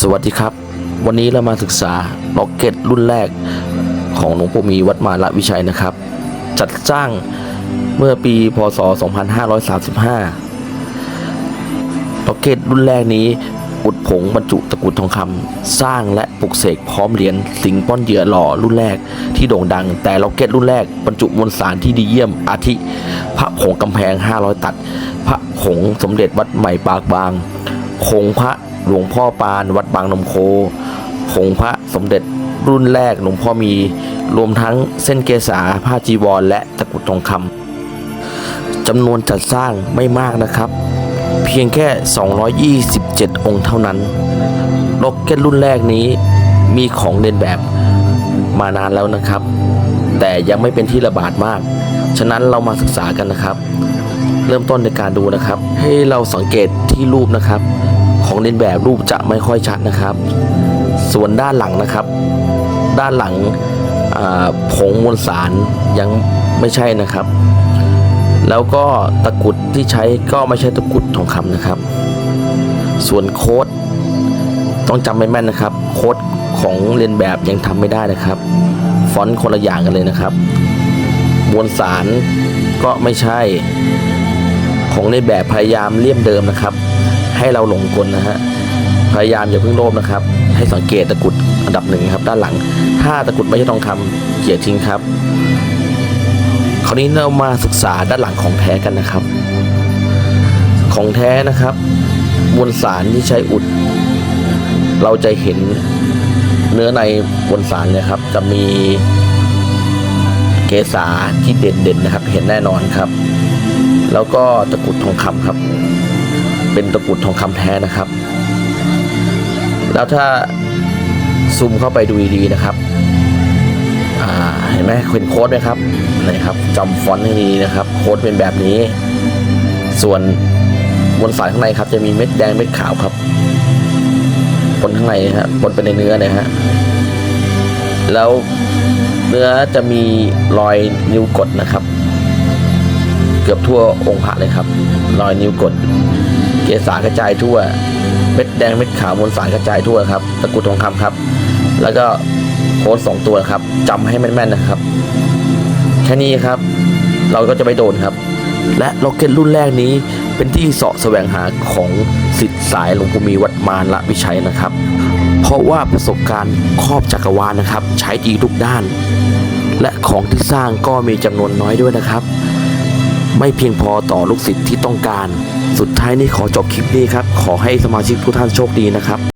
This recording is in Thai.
สวัสดีครับ วันนี้เรามาศึกษาล็อกเก็ตรุ่นแรกของหลวงปู่มีวัดมาละวิชัยนะครับ จัดสร้างเมื่อปีพศ 2535ล็อกเก็ตรุ่นแรกนี้อุดผงบรรจุตะกุดทองคำสร้างและปลุกเสกพร้อมเหรียญสิงป้อนเหยื่อหล่อรุ่นแรกที่โด่งดัง แต่ล็อกเก็ตรุ่นแรกบรรจุมวลสารที่ดีเยี่ยมอาทิ พระผงกำแพง 500 ตัด พระผงสมเด็จวัดใหม่ปากบางผงพระ หลวงพ่อปานวัดบางนมโคผงพระสมเด็จรุ่นแรกหลวงพ่อมี รวมทั้งเส้นเกษาผ้าจีวร และตะกุดทองคำจำนวนจัดสร้างไม่มากนะครับ เพียงแค่ 227 องค์เท่านั้นล็อกเก็ตรุ่นแรกนี้มีของเลียนแบบมานานแล้วนะครับ แต่ยังไม่เป็นที่ระบาดมาก ฉะนั้นเรามาศึกษากันนะครับ เริ่มต้นในการดูนะครับ ให้เราสังเกตที่รูปนะครับ ของเลียนแบบรูปจะไม่ค่อยชัดนะครับ ส่วนด้านหลังนะครับ ด้านหลังผงมวลสารยังไม่ใช่นะครับ แล้วก็ตะกุดที่ใช้ก็ไม่ใช่ตะกุดทองคำนะครับ ส่วนโค้ดต้องจำไม่แม่นนะครับ โค้ดของเรียนแบบยังทำไม่ได้นะครับ ฟอนต์คนละอย่างกันเลยนะครับ มวลสารก็ไม่ใช่ของในแบบพยายามเลี่ยมเดิมนะครับ ให้เราหลงกลนะฮะพยายามอย่าเพิ่งโลภนะครับ ให้สังเกตตะกุดอันดับหนึ่งครับ ด้านหลัง ถ้าตะกุดไม่ใช่ทองคำเกียรทิ้งครับ คราวนี้เรามาศึกษาด้านหลังของแท้กันนะครับ ของแท้นะครับมวลสารที่ใช้อุด เราจะเห็นเนื้อในมวลสารเนี่ยครับ จะมีเกษาที่เด่นๆนะครับ เห็นแน่นอนครับ แล้วก็ตะกุดทองคำครับ เป็นตะกรุดทองคำแท้นะครับ แล้วถ้าซูมเข้าไปดูดีๆนะครับเห็นไหมเป็นโค้ดไหมครับนี่ครับจำฟอนต์ให้ดีนะครับ โค้ดเป็นแบบนี้ ส่วนบนสายข้างในครับ จะมีเม็ดแดงเม็ดขาวครับบนข้างในนะฮะบนเป็นในเนื้อนะฮะแล้วเนื้อจะมีรอยนิ้วกดนะครับ เกือบทั่วองค์พระเลยครับ รอยนิ้วกด เกสากระจายทั่ว เม็ดแดงเม็ดขาวมวลสารกระจายทั่วครับตะกุดทองคำครับ แล้วก็โค้ดสองตัวครับจำให้แม่นๆนะครับ แค่นี้ครับ เราก็จะไม่โดนครับ และล็อกเก็ตรุ่นแรกนี้เป็นที่เสาะแสวงหาของสิทธิ์สายหลวงปู่มีวัดมารละวิชัยนะครับ เพราะว่าประสบการณ์ครอบจักรวาลนะครับ ใช้ดีทุกด้าน และของที่สร้างก็มีจำนวนน้อยด้วยนะครับ ไม่เพียงพอต่อลูกศิษย์ที่ต้องการ สุดท้ายนี้ขอจบคลิปนี้ครับ ขอให้สมาชิกทุกท่านโชคดีนะครับ